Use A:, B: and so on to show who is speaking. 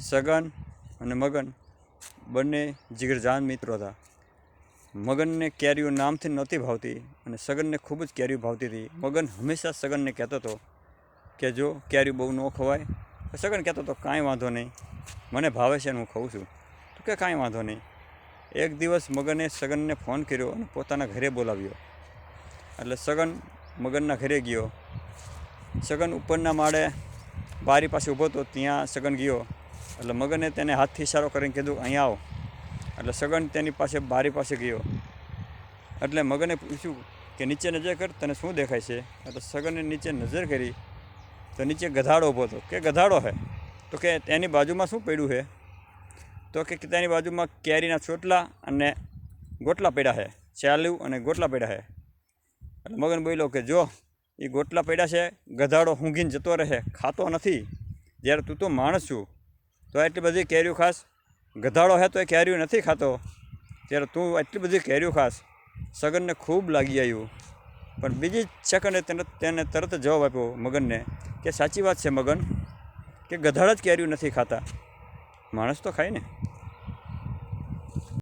A: સગન અને મગન બંને જીગરજાન મિત્રો હતા. મગનને કેરીઓ નામથી નહોતી ભાવતી અને સગનને ખૂબ જ કેરીઓ ભાવતી હતી. મગન હંમેશા સગનને કહેતો હતો કે જો કેરીઓ બહુ ન ખવાય, તો સગન કહેતો હતો, કાંઈ વાંધો નહીં. મને ભાવે છે અને હું ખાઉં છું. તો કે, કાંઈ વાંધો નહીં. એક દિવસ મગને સગનને ફોન કર્યો અને પોતાના ઘરે બોલાવ્યો. એટલે સગન મગનના ઘરે ગયો. સગન ઉપરના માળે બારી પાસે ઊભો હતો, ત્યાં સગન ગયો. એટલે મગને તેને હાથથી ઇશારો કરીને કીધું અહીંયા આવો. એટલે સગન તેની પાસે બારી પાસે ગયો. એટલે મગને પૂછ્યું કે, નીચે નજર કર, તને શું દેખાય છે? એટલે સગને નીચે નજર કરી, તો નીચે ગધાડો ઊભો હતો કે ગધાડો હે? તો કે, તેની બાજુમાં શું પડ્યું છે તો કે તેની બાજુમાં કેરીના ચોટલા અને ગોટલા પડ્યા છે ચાલ્યું અને ગોટલા પડ્યા છે એટલે મગન બોલ્યો કે, જો એ ગોટલા પડ્યા છે, ગધાડો ઊંઘીને જતો રહે, ખાતો નથી. જ્યારે તું તો માણસ છું તો એટલી બધી કેરીઓ ખાસ ગધાડો હે તો એ કેરીઓ નથી ખાતો. ત્યારે તું એટલી બધી કેરીઓ ખાસ. સગનને ખૂબ લાગી આવ્યું પણ બીજી સેકન્ડે તેને તેને તરત જવાબ આપ્યો મગનને કે સાચી વાત છે મગન, કે ગધાડા જ કેરીઓ નથી ખાતા. માણસ તો ખાય ને.